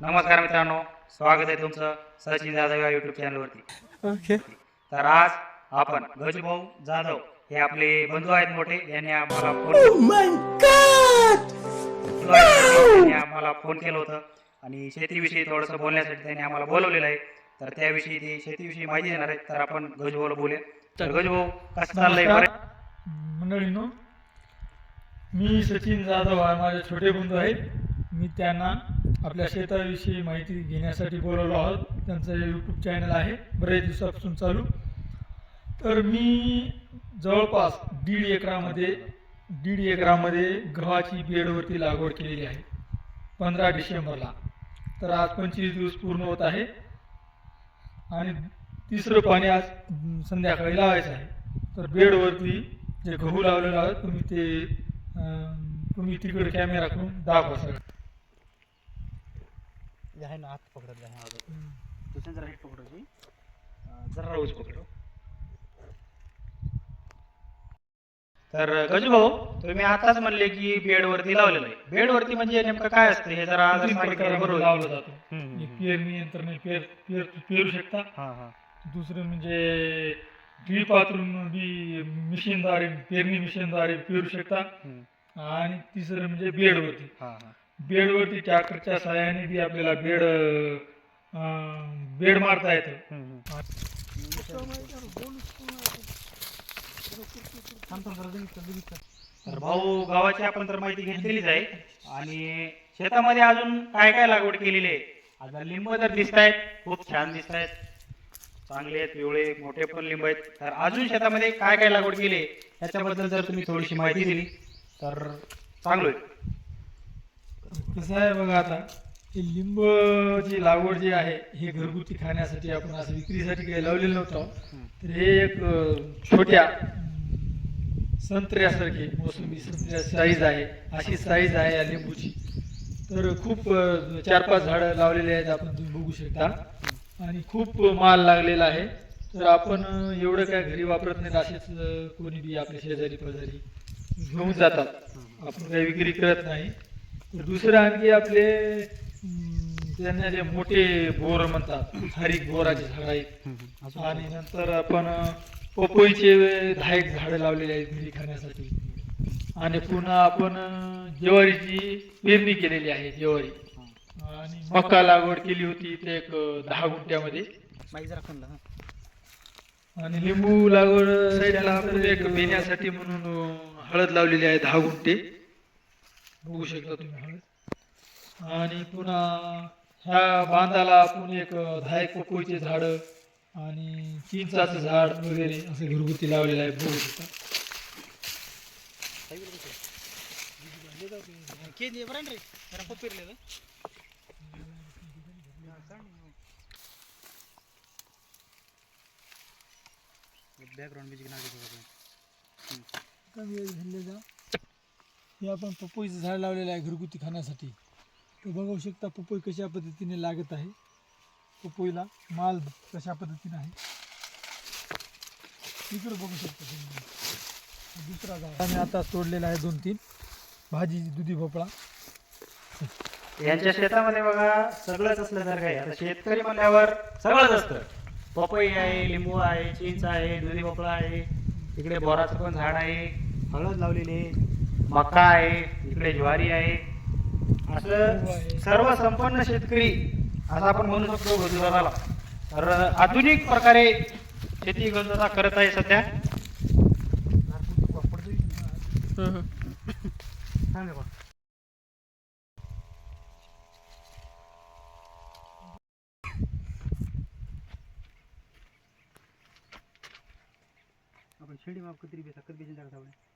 नमस्कार मित्रांनो स्वागत आहे तुमचं सचिन जाधव या युट्यूब चॅनलवरती ओके. तर आज आपण गजभाऊ जाधव हे आपले बंधू आहेत मोठे यांनी आम्हाला फोन त्यांनी आम्हाला फोन केलं होतं आणि शेतीविषयी थोडंसं बोलण्यासाठी त्यांनी आम्हाला बोलवलेलं आहे. तर त्याविषयी ते शेतीविषयी माहिती देणार आहेत. तर आपण गजभाऊला बोलूया. तर गजभाऊ कसं चाललंय? मंडळींनो मी सचिन जाधव आहे. माझे छोटे बंधू आहेत. मी त्यांना आपल्या शेताविषयी माहिती घेण्यासाठी बोलवलो आहोत. त्यांचं यूट्यूब चॅनल आहे. बरेच दिवसापासून चालू. तर मी जवळपास दीड एकरामध्ये दीड एकरामध्ये गव्हाची बेडवरती लागवड केलेली आहे. पंधरा डिसेंबरला. तर आज पंचवीस दिवस पूर्ण होत आहे. आणि तिसरं पाणी आज संध्याकाळी लावायचं आहे. तर बेडवरती जे गहू लावलेलं आहे तुम्ही ते तुम्ही तिकडे कॅमेरा करून दाखवा सगळं. आहे ना हात पकडत आहे दुसऱ्या जरा हेट पकडू जरा रोज पकडू. तर गजूभाऊ तुम्ही आताच म्हणले की बेडवरती लावलेलं आहे. बेडवरती म्हणजे नेमकं काय असतं? हे जरा जर सांगितलं बरोबर. लावलं जातं? एक पेरणी यंत्रणा पेर पेर पेरू शकता. हा, हा. दुसरं म्हणजे ड्रीप वापरून बी मशीनद्वारे पेरणी मशीनद्वारे पेरू शकता. आणि तिसरं म्हणजे बेडवरती. हा, हा. बेडवरती ट्रॅक्टरच्या सहाय्याने बी आपल्याला बेड अं, बेड मारता येतं. तर भाऊ गावाची आपण तर माहिती घेतलेलीच आहे. आणि शेतामध्ये अजून काय काय लागवड केलेली आहे? आता लिंब तर दिसत आहेत खूप छान दिसत आहेत चांगले आहेत पिवळे मोठे पण लिंब आहेत. तर अजून शेतामध्ये काय काय लागवड केली आहे? याच्याबद्दल जर तुम्ही थोडीशी माहिती दिली तर चांगलं होईल. कसं आहे बघा आता हे लिंबची लागवड जी आहे हे घरगुती खाण्यासाठी आपण असं विक्रीसाठी काही लावलेलं नव्हतं. तर हे एक छोट्या संत्र्यासारखी संत्र्यासारखे मोसंबी संत्र्या साईज आहे. अशी साईज आहे या लिंबूची. तर खूप चार पाच झाडं लावलेली आहेत आपण तुम्ही बघू शकता. आणि खूप माल लागलेला आहे. तर आपण एवढं काय घरी वापरत नाही असेच कोणी बी आपल्या शेजारी पाजारी घेऊन जातात. आपण काही विक्री करत नाही. दुसरं आणखी आपले त्यांना जे मोठे बोर म्हणतात हरिक बोराचे झाड आहेत. आणि नंतर आपण पपईचे दहा एक झाडं लावलेले आहेत घरी खाण्यासाठी आणि पुन्हा आपण ज्वारीची पेरणी केलेली आहे ज्वारी. आणि मका लागवड केली होती ते एक दहा गुंठ्यामध्ये. आणि लिंबू लागवड साईडला आपण एक पिण्यासाठी म्हणून हळद लावलेली आहे दहा गुंठे. बघू शकता तुम्ही हळद आणि पुन्हा ह्या बांधाला आपण एक दहा एक पपईचे झाड आणि चिंचाचं झाड वगैरे असं घरगुती लावलेलं आहे बघू शकता. कमी वेळ झालेला हे आपण पपईचं झाड लावलेलं आहे घरगुती खाण्यासाठी. तर बघू शकता पपई कशा पद्धतीने लागत आहे. पपईला माल कशा पद्धतीने आहे. इकडं बघू शकता दुसरा झाड आम्ही आता तोडलेला आहे दोन तीन. भाजी दुधी भोपळा. यांच्या शेतामध्ये बघा सगळंच असल्यासारखं आहे आता शेतकरी म्हणल्यावर सगळंच असतं. पपई आहे लिंबू आहे चिंच आहे दुधी भोपळा आहे. इकडे बोराचं पण झाड आहे. हळद लावलेली आहे. मका आहे इकडे ज्वारी आहे. असं सर्व संपन्न शेतकरी असं आपण म्हणू शकतो गुजराताला तर आधुनिक प्रकारे शेती गंजता करत आहे सध्या. सांगा बा.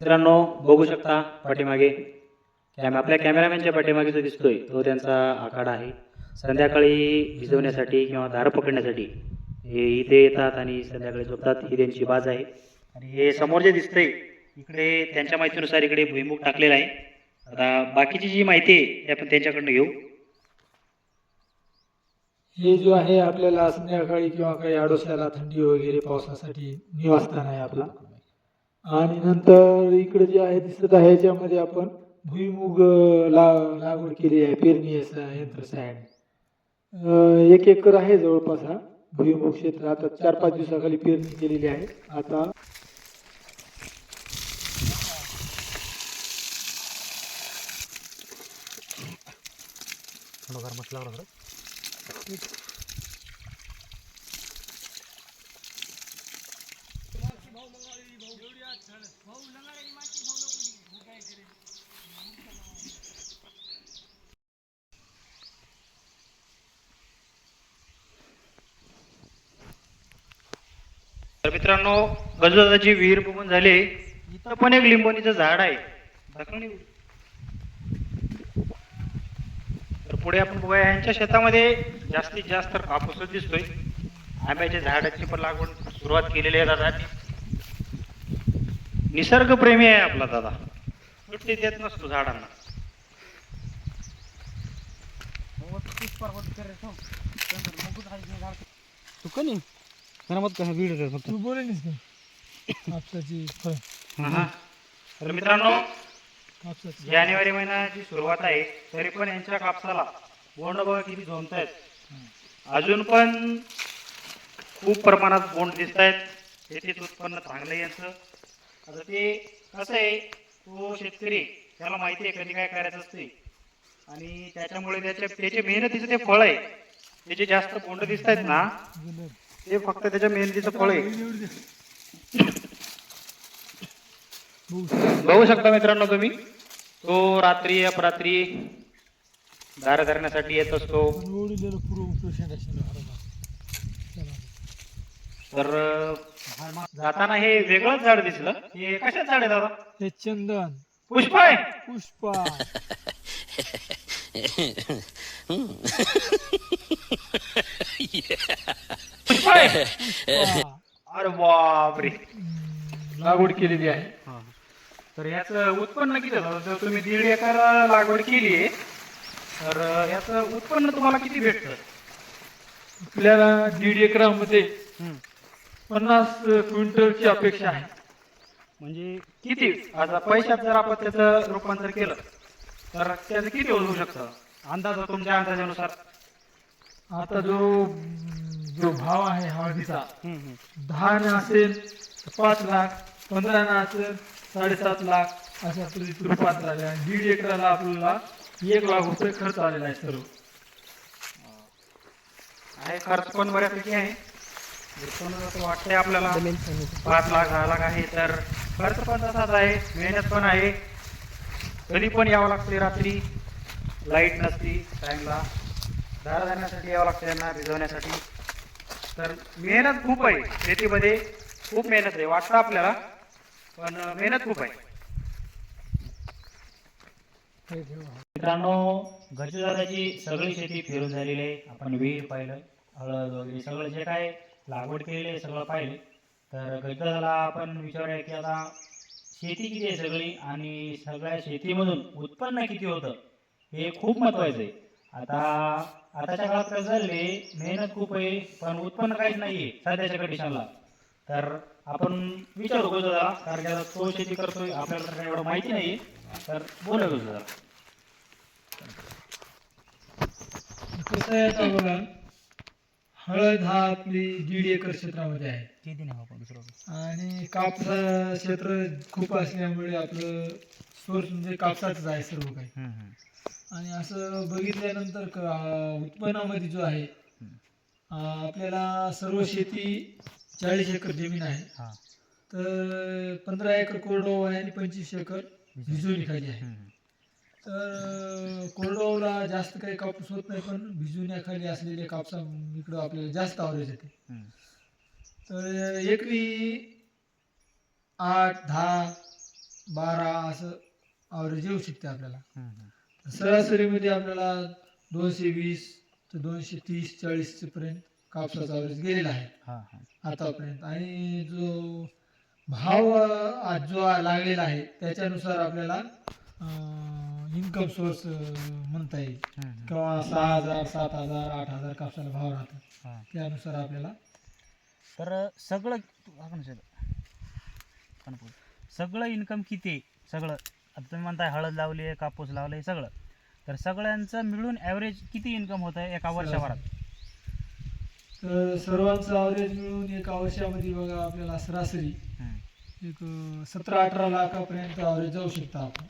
मित्रांनो बघू शकता पाठीमागे. आपल्या कॅमेरामॅनच्या पाठीमागे जो दिसतोय. तो त्यांचा आखाडा आहे. संध्याकाळी भिजवण्यासाठी किंवा दार पकडण्यासाठी हे इथे येतात आणि संध्याकाळी झोपतात. ही त्यांची बाज आहे. आणि हे समोर जे दिसतंय इकडे त्यांच्या माहितीनुसार इकडे भुईमुग टाकलेला आहे. आता बाकीची जी माहिती आहे ती आपण त्यांच्याकडनं घेऊ. हे जो आहे आपल्याला संध्याकाळी किंवा काही आडोशाला थंडी वगैरे पावसासाठी निवासस्थान आहे आपला. आणि नंतर इकडे जे आहे दिसत आहे याच्यामध्ये आपण भुईमुग ला लागवड केली आहे पेरणी यंत्र सहाय्याने एक एकर आहे जवळपास हा भुईमुग क्षेत्र. आता चार पाच दिवसाखाली पेरणी केलेली आहे. आता थोडंफार तर मित्रांनो गजदाची विहीर बघून झाले. इथं पण एक लिंबोनीचं झाड आहे. तर पुढे आपण बघूया यांच्या शेतामध्ये जास्तीत जास्त कापूसच दिसतोय. आंब्याच्या झाडाची पण लागवड सुरुवात केलेली आहे दादा. निसर्गप्रेमी आहे आपला दादा. सुट्टी देत नसतो झाडांना. तू कनी मत कसा व्हिडिओ फक्त. तू बोलेलीस का? कापसाची फळ. तर मित्रांनो कापसाची. जानेवारी महिन्याची सुरुवात आहे तरी पण यांच्या कापसाला बोंड बघा किती झोमत आहेत अजून पण खूप प्रमाणात बोंड दिसत आहेत शेतीत उत्पन्न चांगलं आहे यांचं. आता ते कसं आहे तो शेतकरी त्याला माहिती आहे कधी काय करायचं असते आणि त्याच्यामुळे त्याच्या त्याचे मेहनतीचं ते फळ आहे. त्याचे जास्त बोंड दिसत आहेत ना ते फक्त त्याच्या मेहनतीचं फळ आहे. बघू शकता मित्रांनो तुम्ही. तो रात्री अपरात्री दार धरण्यासाठी येत असतो. तर जाताना हे वेगळंच झाड दिसलं. हे कशाच झाड आहे दादा? हे चंदन. पुष्प आहे. पुष्पा. पुष्प आहे पुष्पा. अरे बापरे. लागवड केलेली आहे. तर याचं उत्पन्न किती झालं? जर तुम्ही दीड एकर लागवड केली आहे तर याचं उत्पन्न तुम्हाला किती भेटतं? आपल्याला दीड एकरामध्ये पन्नास क्विंटलची अपेक्षा आहे. म्हणजे किती? आता पैशात जर आपण त्याचं रूपांतर केलं तर त्याचं किती होऊ शकतं? अंदाज तुमच्या अंदाजानुसार. आता जो जो भाव आहे हळदीचा दहा न असेल तर पाच लाख पंधरा न असेल साडेसात लाख अशा रूपात झाले आणि दीड एकराला आपल्याला एक लाख रुपये खर्च आलेला आहे सर्व. आहे खर्च पण बऱ्यापैकी आहे. वाटतंय आपल्याला पाच लाख दहा लाख आहे तर खर्च पण तसाच आहे मेहनत पण आहे. कधी पण यावं लागते रात्री. लाइट नसती टाइमला दार धरण्यासाठी यावं लागतं यांना भिजवण्यासाठी. तर मेहनत खूप आहे. शेतीमध्ये खूप मेहनत आहे. वाटतं आपल्याला पण मेहनत खूप आहे. मित्रांनो घरच्या दादाची सगळी शेती फिरून झालेली आहे. आपण विहीर पाहिलं हळद वगैरे सगळं जे काय लागवड केलेली आहे सगळं पाहिलं. तर गजदादाला आपण विचारूया की आता शेती किती आहे सगळी आणि सगळ्या शेतीमधून उत्पन्न किती होतं हे खूप महत्वाचं आहे. आता आताच्या काळात कसं झाले मेहनत खूप आहे पण उत्पन्न काहीच नाही आहे सध्याच्या कंडिशनला तर आपण विचारू गजदादाला कारण की आता तो शेती करतोय आपल्याला तर एवढं माहिती नाही तर बोला कसं आहे आता बघा हळद हा आपली दीड एकर क्षेत्रामध्ये आहे. किती नाही आपण दुसरं आणि कापसा क्षेत्र खूप असल्यामुळे आपलं सोर्स म्हणजे कापसाचंच आहे सर्व काही. आणि असं बघितल्यानंतर क- उत्पन्नामध्ये जो आहे अं, आपल्याला सर्व शेती चाळीस एकर जमीन आहे. हां. तर पंधरा एकर कोरडवाहू आहे आणि पंचवीस एकर भिजवणी खाली आहे. तर कोरडवाहूला जास्त काही कापूस होत नाही पण भिजवण्याखाली असलेले कापसा इकडं आपल्याला जास्त आवरेज येते. तर एकरी आठ दहा बारा असं आवरेज येऊ शकते आपल्याला. सरासरीमध्ये आपल्याला दोनशे वीस ते दोनशे तीस चाळीस पर्यंत कापसाचा आवरेज गेलेला आहे. आतापर्यंत. आणि जो भाव आज जो लागलेला आहे त्याच्यानुसार आपल्याला इन्कम सोर्स म्हणता येईल. किंवा सहा हजार सात हजार आठ हजार कापसाला भाव राहतात हां. त्यानुसार आपल्याला तर सगळं. सगळं इन्कम किती आहे? सगळं. आता तुम्ही म्हणताय हळद लावली आहे कापूस लावलं आहे सगळं. तर सगळ्यांचं मिळून ॲव्हरेज किती इन्कम होत आहे एका वर्षभरात? तर सर्वांचं ॲव्हरेज मिळून एका वर्षामध्ये बघा आपल्याला सरासरी हम्म. एक सतरा अठरा लाखापर्यंत ॲव्हरेज जाऊ शकता आपण.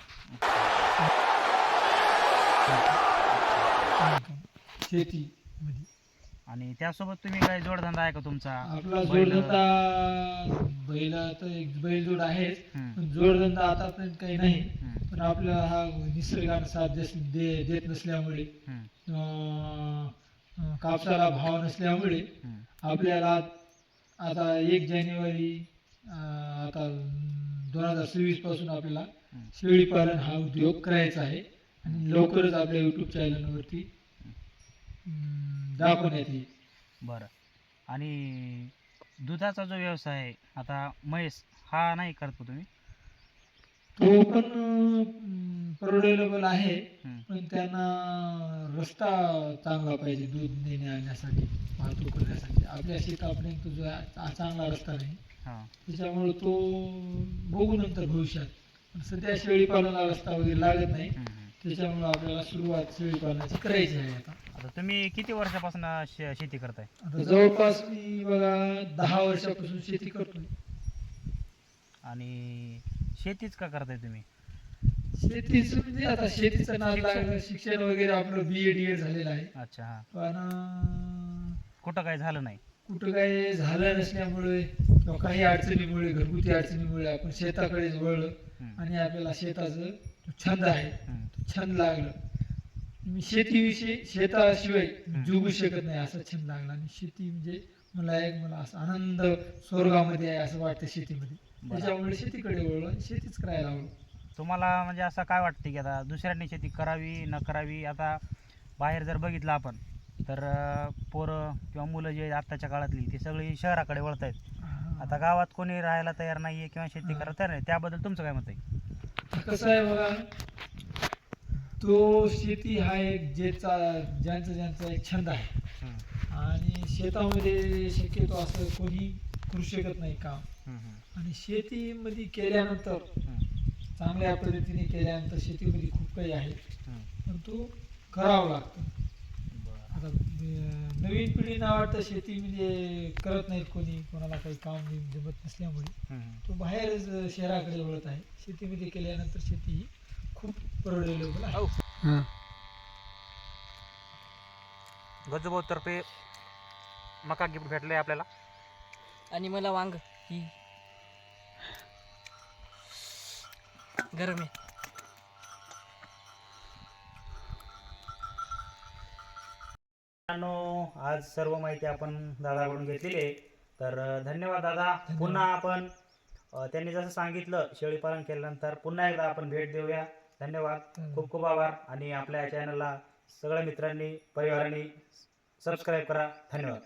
शेतीमध्ये. आणि त्यासोबत तुम्ही काय जोडधंदा आहे का तुमचा आपला बैल- जोडधंदा बैल तर एक बैलजोड आहेच हम्म. पण जोडधंदा आतापर्यंत काही नाही हम्म. पण आपला हा निसर्गानं साथ दे देत नसल्यामुळे हम्म. अं, अं, कापसाला भाव नसल्यामुळे हम्म. आपल्याला आता एक जानेवारी अं, आता दोन हजार सव्वीसपासून आपल्याला हम्म. शेळी पालन हा उद्योग करायचा आहे आणि लवकरच आपल्या युट्यूब चॅनलवरती बरं. आणि दुधाचा जो व्यवसाय आहे आता म्हैस हा नाही करतो तुम्ही? तो पण परवडेलेबल आहे हम्म. पण त्यांना रस्ता चांगला पाहिजे दूध नेणे आणण्यासाठी वाहतूक करण्यासाठी. आपल्या शेतापर्यंत जो आहे, चांगला रस्ता नाही. हां. त्याच्यामुळे तो बघू नंतर भविष्यात. पण सध्या शेळीपालनाला रस्ता वगैरे लागत नाही. हम्म. त्याच्यामुळे आपल्याला सुरुवात शेळीपालनाची करायची आहे आता. आता तुम्ही किती वर्षापासून शे- शेती करताय? आता जवळपास मी बघा दहा वर्षापासून शेती करतोय. आणि शेतीच का करताय तुम्ही? शेतीच म्हणजे आता शेतीचं नाद लागलं शिक्षण वगैरे आपलं बी एड झालेलं आहे. अच्छा हां. पण अं, कुठं काही झालं नाही? कुठं काही झालं नसल्यामुळे किंवा काही अडचणीमुळे घरगुती अडचणीमुळे आपण शेताकडेच वळलं. हम्म. आणि आपल्याला शेताचं छंद आहे. छंद लागलं. मी शेतीविषयी शेताशिवाय जगू शकत नाही असा छंद लागला. आणि शेती म्हणजे मला एक मला असं आनंद स्वर्गामध्ये आहे असं वाटतं शेतीमध्ये. त्याच्यामुळे शेतीकडे वळलो शेतीच करायला लागलो. तुम्हाला म्हणजे असं काय वाटतं की आता दुसऱ्यांनी शेती करावी न करावी? आता बाहेर जर बघितलं आपण तर पोरं किंवा मुलं जे आत्ताच्या काळातली ती सगळी शहराकडे वळत आहेत आता गावात कोणी राहायला तयार नाहीये किंवा शेती करायला तयार नाही त्याबद्दल तुमचं काय मत आहे? कसं आहे बघा तो शेती हा एक ज्याचा ज्यांचा ज्यांचा एक छंद आहे. आणि शेतामध्ये शक्यतो असं कोणी करू शकत नाही काम. आणि शेतीमध्ये केल्यानंतर. चांगल्या पद्धतीने केल्यानंतर शेतीमध्ये खूप काही आहे हम्म. परंतु करावं लागतं. आता अं, नवीन पिढीना वाटतं शेती म्हणजे करत नाहीत कोणी कोणाला काही काम बिम जमत नसल्यामुळे. हम्म. तो बाहेरच शहराकडे वळत आहे. शेतीमध्ये केल्यानंतर शेती ही खूप परवडेलेबल आहे. हां. मका गिफ्ट भेटलंय आपल्याला. आणि मला वांग ही. गरम आहे मित्रांनो आज सर्व माहिती आपण दादाकडून घेतलेली आहे. तर धन्यवाद दादा. पुन्हा आपण त्यांनी जसं सांगितलं शेळीपालन केल्यानंतर पुन्हा एकदा आपण भेट देऊया. धन्यवाद. खूप खूप आभार. आणि आपल्या चॅनलला सगळ्या मित्रांनी परिवारांनी सबस्क्राईब करा. धन्यवाद.